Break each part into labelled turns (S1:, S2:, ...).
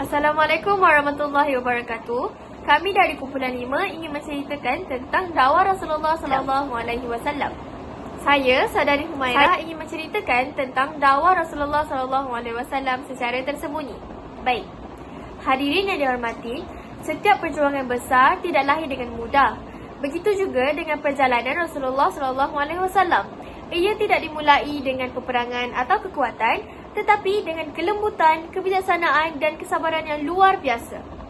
S1: Assalamualaikum warahmatullahi wabarakatuh. Kami dari kumpulan 5 ingin menceritakan tentang dakwah Rasulullah sallallahu alaihi wasallam. Saya, Saudari Humaira, ingin menceritakan tentang dakwah Rasulullah sallallahu alaihi wasallam secara tersembunyi. Baik. Hadirin yang dihormati, setiap perjuangan besar tidak lahir dengan mudah. Begitu juga dengan perjalanan Rasulullah sallallahu alaihi wasallam. Ia tidak dimulai dengan peperangan atau kekuatan, tetapi dengan kelembutan, kebijaksanaan dan kesabaran yang luar biasa.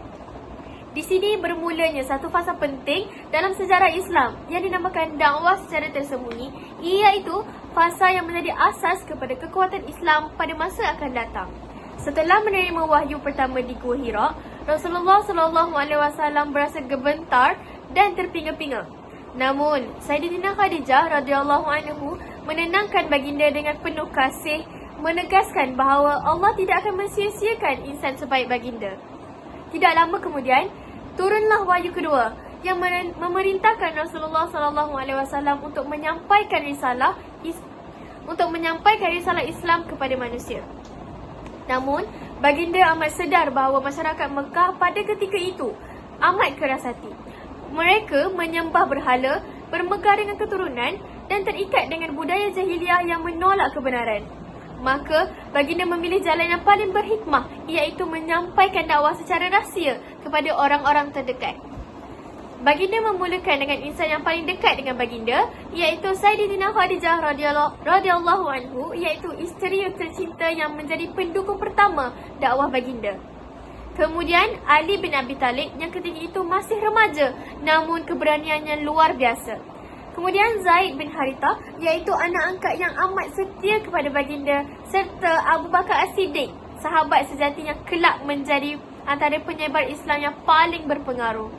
S1: Di sini bermulanya satu fasa penting dalam sejarah Islam yang dinamakan dakwah secara tersembunyi iaitu fasa yang menjadi asas kepada kekuatan Islam pada masa akan datang. Setelah menerima wahyu pertama di Gua Hira, Rasulullah sallallahu alaihi wasallam berasa gebentar dan terpinga-pinga. Namun, Sayyidina Khadijah radhiyallahu anhu menenangkan baginda dengan penuh kasih, menegaskan bahawa Allah tidak akan mensia-siakan insan sebaik baginda. Tidak lama kemudian, turunlah wahyu kedua yang memerintahkan Rasulullah sallallahu alaihi wasallam untuk menyampaikan risalah untuk menyampaikan risalah Islam kepada manusia. Namun, baginda amat sedar bahawa masyarakat Mekah pada ketika itu amat keras hati. Mereka menyembah berhala, bermegah dengan keturunan dan terikat dengan budaya jahiliah yang menolak kebenaran. Maka, baginda memilih jalan yang paling berhikmah iaitu menyampaikan dakwah secara rahsia kepada orang-orang terdekat. Baginda memulakan dengan insan yang paling dekat dengan baginda iaitu Sayyidina Khadijah radhiyallahu anhu iaitu isteri tercinta yang menjadi pendukung pertama dakwah baginda. Kemudian Ali bin Abi Talib yang ketika itu masih remaja namun keberaniannya luar biasa. Kemudian Zaid bin Haritha iaitu anak angkat yang amat setia kepada baginda serta Abu Bakar As-Siddiq, sahabat sejati yang kelak menjadi antara penyebar Islam yang paling berpengaruh.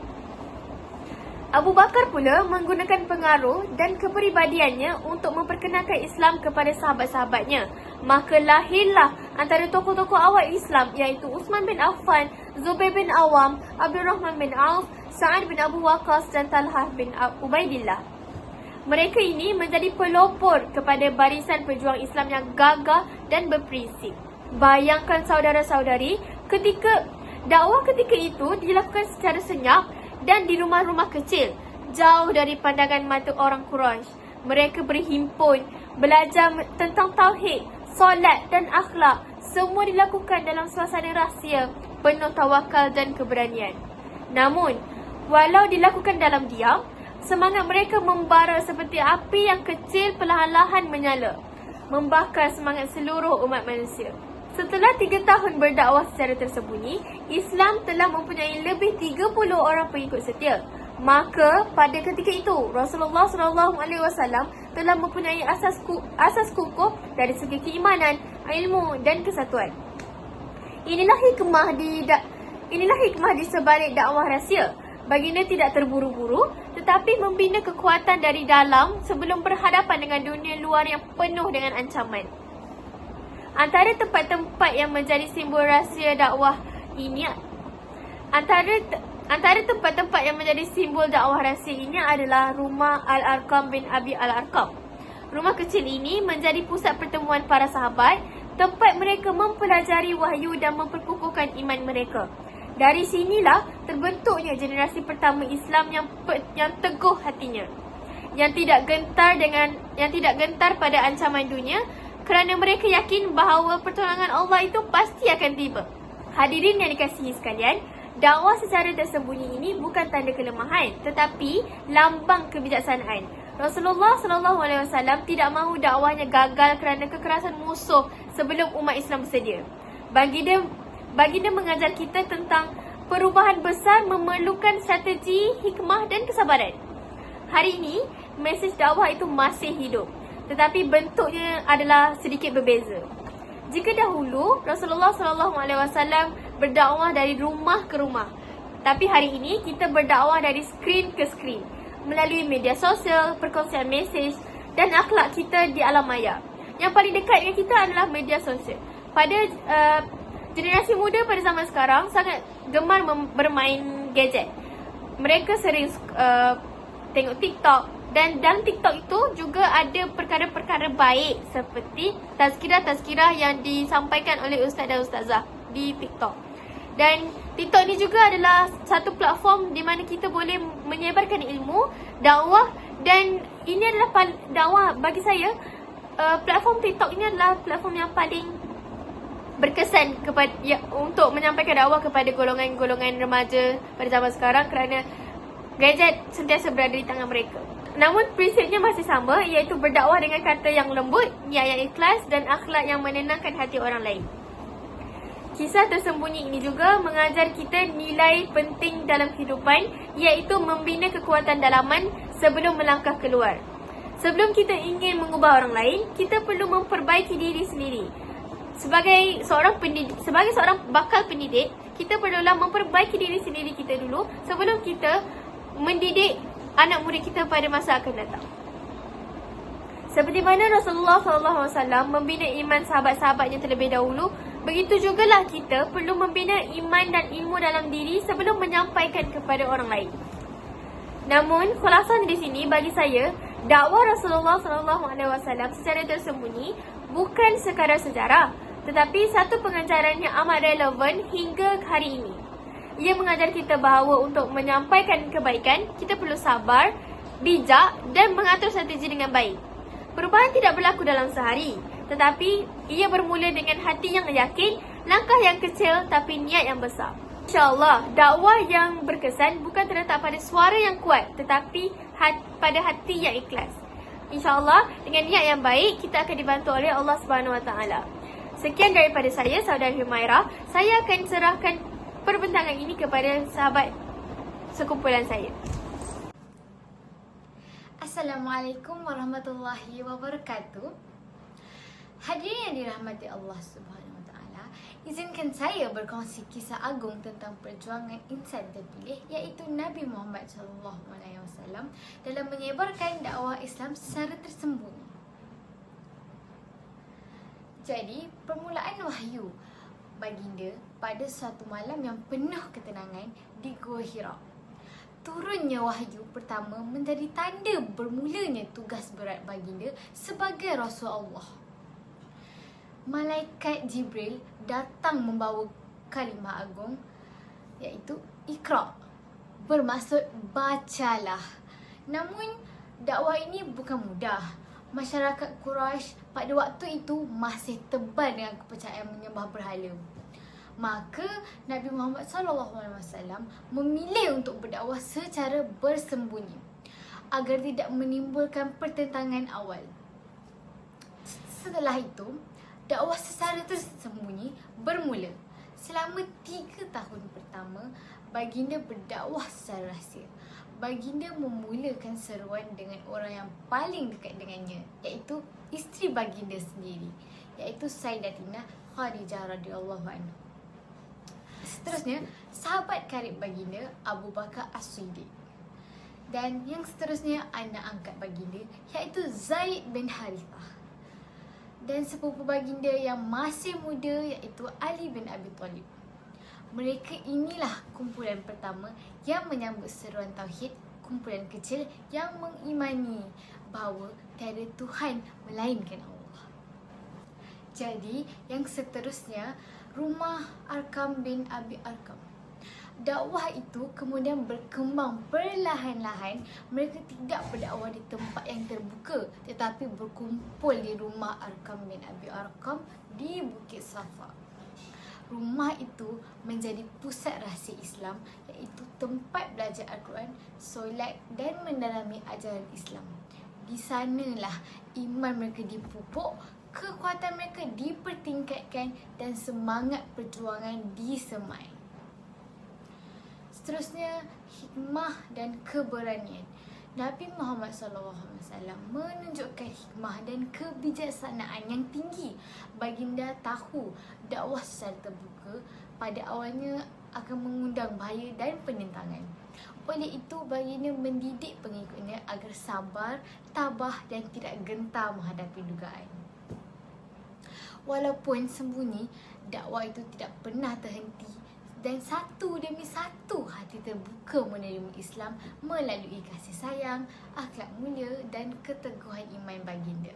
S1: Abu Bakar pula menggunakan pengaruh dan kepribadiannya untuk memperkenalkan Islam kepada sahabat-sahabatnya. Maka lahirlah antara tokoh-tokoh awal Islam iaitu Uthman bin Affan, Zubair bin Awam, Abdul Rahman bin Auf, Sa'ad bin Abu Waqqas dan Talhah bin Ubaidillah. Mereka ini menjadi pelopor kepada barisan pejuang Islam yang gagah dan berprinsip. Bayangkan saudara-saudari, ketika dakwah ketika itu dilakukan secara senyap dan di rumah-rumah kecil, jauh dari pandangan mata orang Quraisy. Mereka berhimpun, belajar tentang tauhid, solat dan akhlak. Semua dilakukan dalam suasana rahsia, penuh tawakal dan keberanian. Namun, walau dilakukan dalam diam, Semangat mereka membara seperti api yang kecil perlahan-lahan menyala. Membakar semangat seluruh umat manusia. Setelah tiga tahun berdakwah secara tersembunyi, Islam telah mempunyai lebih 30 orang pengikut setia. Maka pada ketika itu Rasulullah SAW telah mempunyai asas ku, asas kukuh dari segi keimanan, ilmu dan kesatuan. Inilah hikmah di inilah hikmah di sebalik dakwah rahsia. Baginda tidak terburu-buru tetapi membina kekuatan dari dalam sebelum berhadapan dengan dunia luar yang penuh dengan ancaman. Antara tempat-tempat yang menjadi simbol rahsia dakwah ini antara antara tempat-tempat yang menjadi simbol dakwah rahsia ini adalah rumah Al-Arqam bin Abi Al-Arqam. Rumah kecil ini menjadi pusat pertemuan para sahabat, tempat mereka mempelajari wahyu dan memperkukuhkan iman mereka. Dari sinilah terbentuknya generasi pertama Islam yang yang teguh hatinya. Yang tidak gentar dengan yang tidak gentar pada ancaman dunia kerana mereka yakin bahawa pertolongan Allah itu pasti akan tiba. Hadirin yang dikasihi sekalian, dakwah secara tersembunyi ini bukan tanda kelemahan tetapi lambang kebijaksanaan. Rasulullah sallallahu alaihi wasallam tidak mahu dakwahnya gagal kerana kekerasan musuh sebelum umat Islam bersedia. Bagi dia baginda mengajar kita tentang perubahan besar memerlukan strategi, hikmah dan kesabaran. Hari ini, mesej dakwah itu masih hidup. Tetapi bentuknya adalah sedikit berbeza. Jika dahulu Rasulullah SAW berdakwah dari rumah ke rumah. Tapi hari ini kita berdakwah dari skrin ke skrin melalui media sosial, perkongsian mesej dan akhlak kita di alam maya. Yang paling dekat dengan kita adalah media sosial. Pada uh, generasi muda pada zaman sekarang sangat gemar bermain gadget. Mereka sering uh, tengok TikTok dan dalam TikTok itu juga ada perkara-perkara baik seperti tazkirah-tazkirah yang disampaikan oleh ustaz dan ustazah di TikTok. Dan TikTok ni juga adalah satu platform di mana kita boleh menyebarkan ilmu, dakwah dan ini adalah dakwah bagi saya uh, platform TikTok ini adalah platform yang paling berkesan kepada ya, untuk menyampaikan dakwah kepada golongan-golongan remaja pada zaman sekarang kerana gadget sentiasa berada di tangan mereka. Namun prinsipnya masih sama iaitu berdakwah dengan kata yang lembut, niat yang ikhlas dan akhlak yang menenangkan hati orang lain. Kisah tersembunyi ini juga mengajar kita nilai penting dalam kehidupan iaitu membina kekuatan dalaman sebelum melangkah keluar. Sebelum kita ingin mengubah orang lain, kita perlu memperbaiki diri sendiri. Sebagai seorang pendidik, sebagai seorang bakal pendidik, kita perlulah memperbaiki diri sendiri kita dulu sebelum kita mendidik anak murid kita pada masa akan datang. Seperti mana Rasulullah SAW membina iman sahabat-sahabatnya terlebih dahulu, begitu jugalah kita perlu membina iman dan ilmu dalam diri sebelum menyampaikan kepada orang lain. Namun, khulasan di sini bagi saya, dakwah Rasulullah SAW secara tersembunyi bukan sekadar sejarah, tetapi satu pengajaran yang amat relevan hingga hari ini. Ia mengajar kita bahawa untuk menyampaikan kebaikan, kita perlu sabar, bijak dan mengatur strategi dengan baik. Perubahan tidak berlaku dalam sehari, tetapi ia bermula dengan hati yang yakin, langkah yang kecil tapi niat yang besar. InsyaAllah, dakwah yang berkesan bukan terletak pada suara yang kuat, tetapi hat- pada hati yang ikhlas. InsyaAllah, dengan niat yang baik, kita akan dibantu oleh Allah SWT. Sekian daripada saya, Saudara Humaira. Saya akan serahkan perbincangan ini kepada sahabat sekumpulan saya.
S2: Assalamualaikum warahmatullahi wabarakatuh. Hadirin yang dirahmati Allah Subhanahu wa taala, izinkan saya berkongsi kisah agung tentang perjuangan insan terpilih iaitu Nabi Muhammad wasallam dalam menyebarkan dakwah Islam secara tersembunyi. Jadi, permulaan wahyu baginda pada suatu malam yang penuh ketenangan di Gua Hira. Turunnya wahyu pertama menjadi tanda bermulanya tugas berat baginda sebagai Rasul Allah. Malaikat Jibril datang membawa kalimah agung iaitu Iqra bermaksud bacalah. Namun dakwah ini bukan mudah. Masyarakat Quraisy pada waktu itu masih tebal dengan kepercayaan menyembah berhala. Maka Nabi Muhammad SAW memilih untuk berdakwah secara bersembunyi agar tidak menimbulkan pertentangan awal. Setelah itu, dakwah secara tersembunyi bermula. Selama tiga tahun pertama, baginda berdakwah secara rahsia. Baginda memulakan seruan dengan orang yang paling dekat dengannya, iaitu isteri baginda sendiri, iaitu Sayyidatina Khadijah radhiyallahu anha. Seterusnya, sahabat karib baginda Abu Bakar As-Siddiq. Dan yang seterusnya anak angkat baginda iaitu Zaid bin Harithah. Dan sepupu baginda yang masih muda iaitu Ali bin Abi Talib. Mereka inilah kumpulan pertama yang menyambut seruan tauhid, kumpulan kecil yang mengimani bahawa tiada Tuhan melainkan Allah. Jadi, yang seterusnya rumah Arkam bin Abi Arkam. Dakwah itu kemudian berkembang perlahan-lahan. Mereka tidak berdakwah di tempat yang terbuka tetapi berkumpul di rumah Arkam bin Abi Arkam di Bukit Safa. Rumah itu menjadi pusat rahsia Islam iaitu tempat belajar Al-Quran, solat dan mendalami ajaran Islam. Di sanalah iman mereka dipupuk kekuatan mereka dipertingkatkan dan semangat perjuangan disemai. Seterusnya, hikmah dan keberanian. Nabi Muhammad SAW menunjukkan hikmah dan kebijaksanaan yang tinggi. Baginda tahu dakwah secara terbuka pada awalnya akan mengundang bahaya dan penentangan. Oleh itu, baginda mendidik pengikutnya agar sabar, tabah dan tidak gentar menghadapi dugaan. Walaupun sembunyi, dakwah itu tidak pernah terhenti dan satu demi satu hati terbuka menerima Islam melalui kasih sayang, akhlak mulia dan keteguhan iman baginda.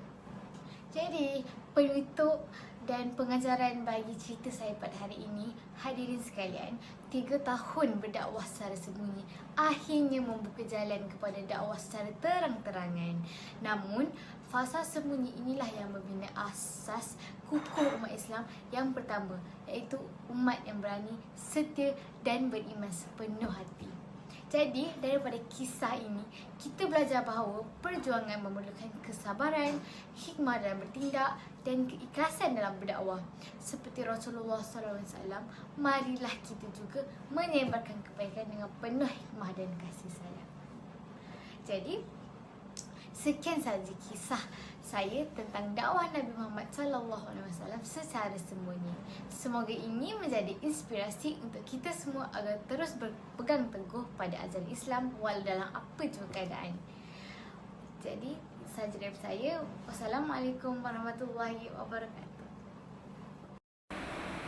S2: Jadi, penutup Dan pengajaran bagi cerita saya pada hari ini, hadirin sekalian, tiga tahun berdakwah secara sembunyi akhirnya membuka jalan kepada dakwah secara terang-terangan. Namun, fasa sembunyi inilah yang membina asas kukuh umat Islam yang pertama, iaitu umat yang berani, setia dan beriman sepenuh hati. Jadi, daripada kisah ini, kita belajar bahawa perjuangan memerlukan kesabaran, hikmah dalam bertindak dan keikhlasan dalam berdakwah. Seperti Rasulullah SAW, marilah kita juga menyebarkan kebaikan dengan penuh hikmah dan kasih sayang. Jadi, sekian sahaja kisah saya tentang dakwah Nabi Muhammad sallallahu alaihi wasallam secara sembunyi. Semoga ini menjadi inspirasi untuk kita semua agar terus berpegang teguh pada ajaran Islam walau dalam apa jua keadaan. Jadi, sahaja dari saya. Wassalamualaikum warahmatullahi wabarakatuh.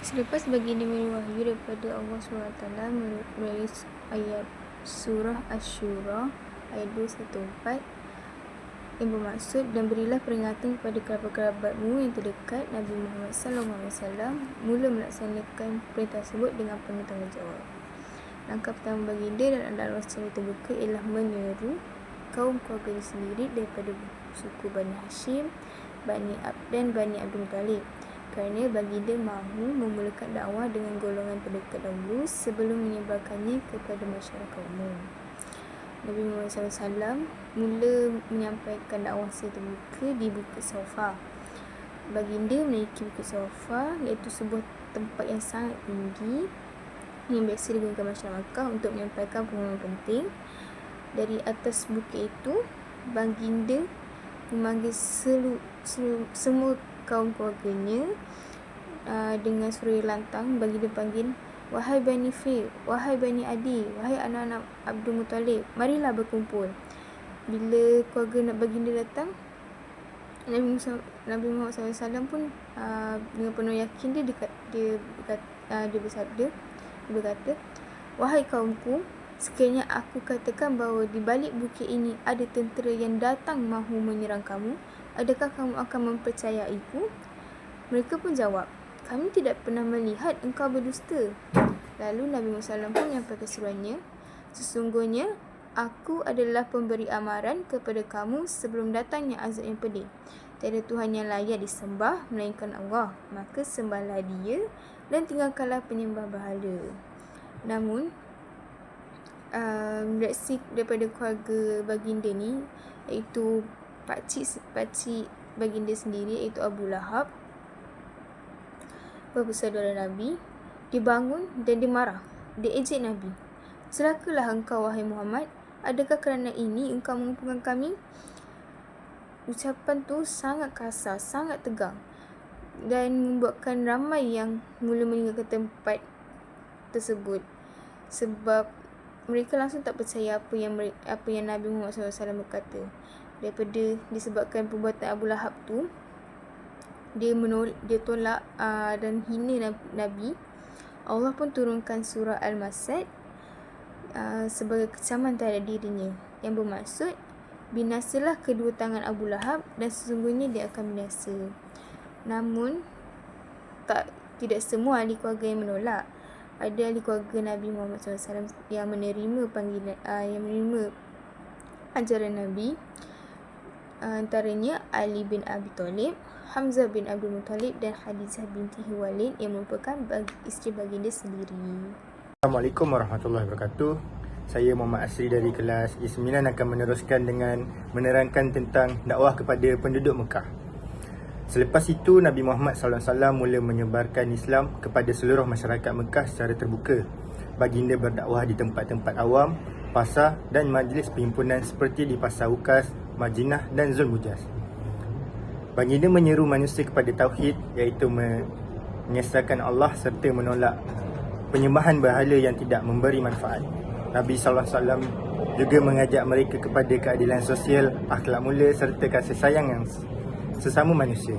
S3: Selepas baginda menerima wahyu daripada Allah SWT melalui ayat surah Ash-Shura ayat 214 yang bermaksud dan berilah peringatan kepada kerabat-kerabatmu yang terdekat Nabi Muhammad SAW mula melaksanakan perintah tersebut dengan penuh tanggungjawab. Langkah pertama baginda dan adalah secara terbuka ialah menyeru kaum keluarga sendiri daripada suku Bani Hashim, Bani Ab dan Bani Abdul Muttalib kerana baginda mahu memulakan dakwah dengan golongan terdekat dahulu sebelum menyebarkannya kepada masyarakat umum. Nabi Muhammad SAW mula menyampaikan dakwah secara terbuka di Bukit Sofa. Baginda menaiki Bukit Sofa iaitu sebuah tempat yang sangat tinggi yang biasa digunakan masyarakat Makkah untuk menyampaikan pengumuman penting. Dari atas bukit itu, baginda memanggil selu, selu, semua kaum keluarganya uh, dengan suara lantang baginda panggil Wahai Bani Fil, wahai Bani Adi, wahai anak-anak Abdul Muttalib, marilah berkumpul. Bila keluarga nak baginda datang, Nabi Musa, Nabi Muhammad SAW pun uh, dengan penuh yakin dia dekat dia berkata, uh, dia bersabda dia berkata wahai kaumku sekiranya aku katakan bahawa di balik bukit ini ada tentera yang datang mahu menyerang kamu adakah kamu akan mempercayaiku mereka pun jawab kami tidak pernah melihat engkau berdusta. Lalu Nabi Musa pun menyampaikan seruannya, sesungguhnya aku adalah pemberi amaran kepada kamu sebelum datangnya azab yang pedih. Tiada Tuhan yang layak disembah melainkan Allah. Maka sembahlah dia dan tinggalkanlah penyembah bahala. Namun, um, reaksi daripada keluarga baginda ni iaitu pakcik, pakcik baginda sendiri iaitu Abu Lahab saudara Nabi, dibangun dan dimarah. Dia ejek Nabi. Celakalah engkau, wahai Muhammad. Adakah kerana ini engkau mengumpulkan kami? Ucapan tu sangat kasar, sangat tegang. Dan membuatkan ramai yang mula meninggalkan tempat tersebut. Sebab mereka langsung tak percaya apa yang apa yang Nabi Muhammad SAW berkata. Daripada disebabkan perbuatan Abu Lahab tu, dia menol dia tolak uh, dan hina nabi. Allah pun turunkan surah al-masad uh, sebagai kecaman terhadap dirinya. Yang bermaksud binasalah kedua tangan Abu Lahab dan sesungguhnya dia akan binasa. Namun tak tidak semua ahli keluarga yang menolak. Ada ahli keluarga Nabi Muhammad SAW yang menerima panggilan uh, yang menerima ajaran Nabi uh, antaranya Ali bin Abi Talib Hamzah bin Abdul Muttalib dan Hadizah binti Huwailid yang merupakan bagi, isteri baginda sendiri.
S4: Assalamualaikum warahmatullahi wabarakatuh. Saya Muhammad Asri dari kelas I9 akan meneruskan dengan menerangkan tentang dakwah kepada penduduk Mekah. Selepas itu Nabi Muhammad SAW mula menyebarkan Islam kepada seluruh masyarakat Mekah secara terbuka. Baginda berdakwah di tempat-tempat awam, pasar dan majlis perhimpunan seperti di Pasar Ukas, Majinah dan Zulmujaz. Baginda menyeru manusia kepada tauhid iaitu mengesahkan Allah serta menolak penyembahan berhala yang tidak memberi manfaat. Nabi sallallahu alaihi wasallam juga mengajak mereka kepada keadilan sosial, akhlak mulia serta kasih sayang yang sesama manusia.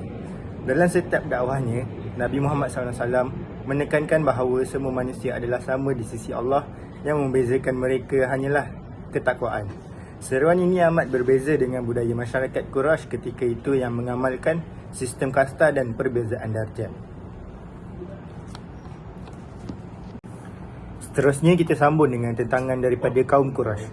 S4: Dalam setiap dakwahnya, Nabi Muhammad wasallam menekankan bahawa semua manusia adalah sama di sisi Allah yang membezakan mereka hanyalah ketakwaan. Seruan ini amat berbeza dengan budaya masyarakat Quraisy ketika itu yang mengamalkan sistem kasta dan perbezaan darjat. Seterusnya kita sambung dengan tentangan daripada kaum Quraisy.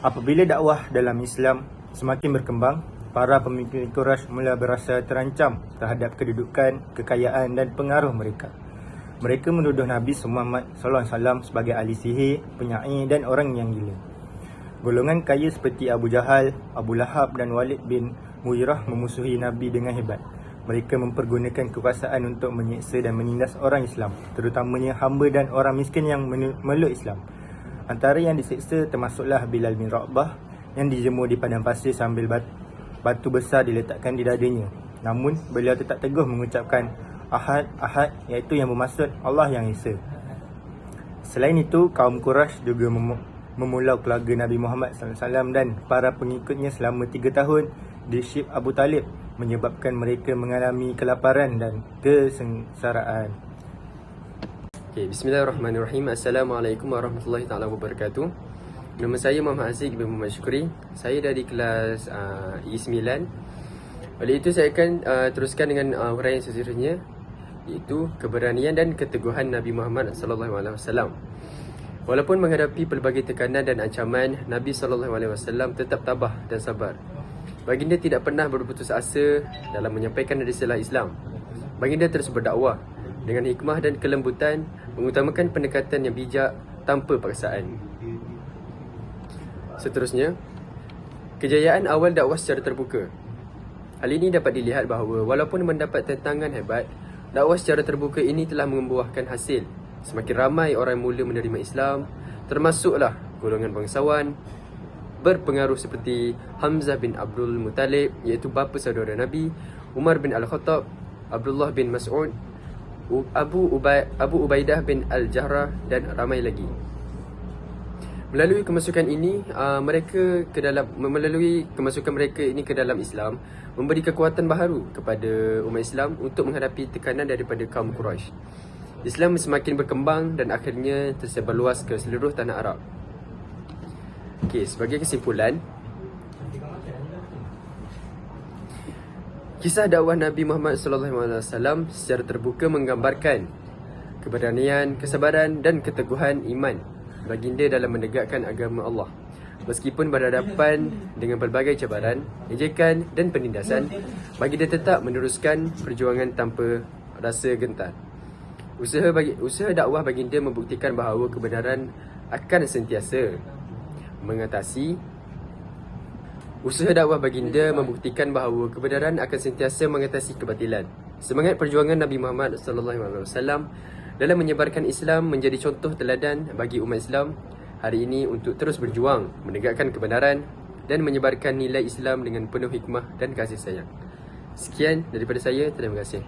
S4: Apabila dakwah dalam Islam semakin berkembang, para pemimpin Quraisy mula berasa terancam terhadap kedudukan, kekayaan dan pengaruh mereka. Mereka menuduh Nabi Muhammad SAW sebagai ahli sihir, penyair dan orang yang gila. Golongan kaya seperti Abu Jahal, Abu Lahab dan Walid bin Muirah memusuhi Nabi dengan hebat. Mereka mempergunakan kekuasaan untuk menyeksa dan menindas orang Islam, terutamanya hamba dan orang miskin yang meluk Islam. Antara yang diseksa termasuklah Bilal bin Rabah yang dijemur di padang pasir sambil batu besar diletakkan di dadanya. Namun, beliau tetap teguh mengucapkan Ahad, Ahad iaitu yang bermaksud Allah yang Esa. Selain itu, kaum Quraisy juga memulau keluarga Nabi Muhammad SAW dan para pengikutnya selama tiga tahun di Syib Abu Talib menyebabkan mereka mengalami kelaparan dan kesengsaraan.
S5: Okay, Bismillahirrahmanirrahim. Assalamualaikum warahmatullahi taala wabarakatuh. Nama saya Muhammad Aziz bin Muhammad Syukri. Saya dari kelas uh, E9. Oleh itu saya akan uh, teruskan dengan uh, huraian seterusnya iaitu keberanian dan keteguhan Nabi Muhammad sallallahu alaihi wasallam. Walaupun menghadapi pelbagai tekanan dan ancaman, Nabi SAW tetap tabah dan sabar. Baginda tidak pernah berputus asa dalam menyampaikan risalah Islam. Baginda terus berdakwah dengan hikmah dan kelembutan, mengutamakan pendekatan yang bijak tanpa paksaan. Seterusnya, kejayaan awal dakwah secara terbuka. Hal ini dapat dilihat bahawa walaupun mendapat tantangan hebat, dakwah secara terbuka ini telah membuahkan hasil Semakin ramai orang mula menerima Islam Termasuklah golongan bangsawan Berpengaruh seperti Hamzah bin Abdul Muttalib Iaitu bapa saudara Nabi Umar bin Al-Khattab Abdullah bin Mas'ud Abu, Ubay, Abu Ubaidah bin Al-Jahrah Dan ramai lagi Melalui kemasukan ini, uh, mereka ke dalam melalui kemasukan mereka ini ke dalam Islam memberi kekuatan baharu kepada umat Islam untuk menghadapi tekanan daripada kaum Quraisy. Islam semakin berkembang dan akhirnya tersebar luas ke seluruh tanah Arab. Okey, sebagai kesimpulan, kisah dakwah Nabi Muhammad wasallam secara terbuka menggambarkan keberanian, kesabaran dan keteguhan iman baginda dalam menegakkan agama Allah. Meskipun berhadapan dengan pelbagai cabaran, ejekan dan penindasan, baginda tetap meneruskan perjuangan tanpa rasa gentar. Usaha bagi usaha dakwah baginda membuktikan bahawa kebenaran akan sentiasa mengatasi Usaha dakwah baginda membuktikan bahawa kebenaran akan sentiasa mengatasi kebatilan. Semangat perjuangan Nabi Muhammad sallallahu alaihi wasallam dalam menyebarkan Islam menjadi contoh teladan bagi umat Islam hari ini untuk terus berjuang menegakkan kebenaran dan menyebarkan nilai Islam dengan penuh hikmah dan kasih sayang. Sekian daripada saya. Terima kasih.